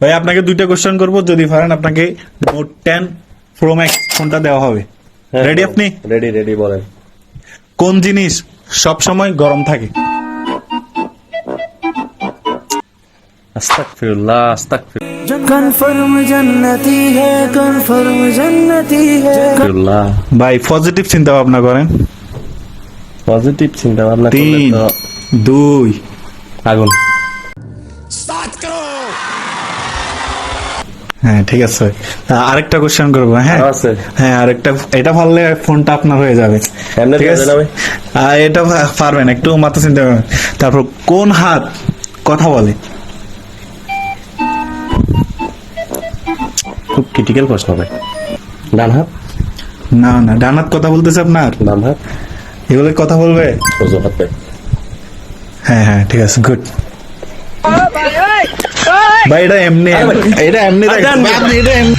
ভাই আপনাকে দুইটা কোশ্চেন করব। যদি পারেন আপনাকে নোট টেন প্রো ম্যাক্স ফোনটা দেওয়া হবে। হ্যাঁ, রেডি আপনি? রেডি রেডি বলেন। কোন জিনিস সব সময় গরম থাকে? আস্তাগফিরুল্লাহ আস্তাগফিরুল্লাহ কনফার্ম হে কনফার্ম হে। ভাই পজিটিভ চিন্তা ভাবনা করেন পজিটিভ চিন্তা ভাবনা দুই। আগুন। হ্যাঁ ঠিক আছে। আরেকটা কোশ্চেন করব হ্যাঁ? আছে। হ্যাঁ আরেকটা এটা পারলে ফোনটা আপনার হয়ে যাবে। ঠিক আছে? এটা পারবেন একটু মাথা চিন্তা তারপর কোন হাত কথা বলে? খুব ক্রিটিক্যাল প্রশ্ন হবে ডান হাত? না না ডান হাত কথা বলতেছে আপনার? বাম হাত। এগুলো কথা বলবে? হ্যাঁ হ্যাঁ ঠিক আছে গুড ভাই এটা এমনি। এটা এমনি এটা এমনি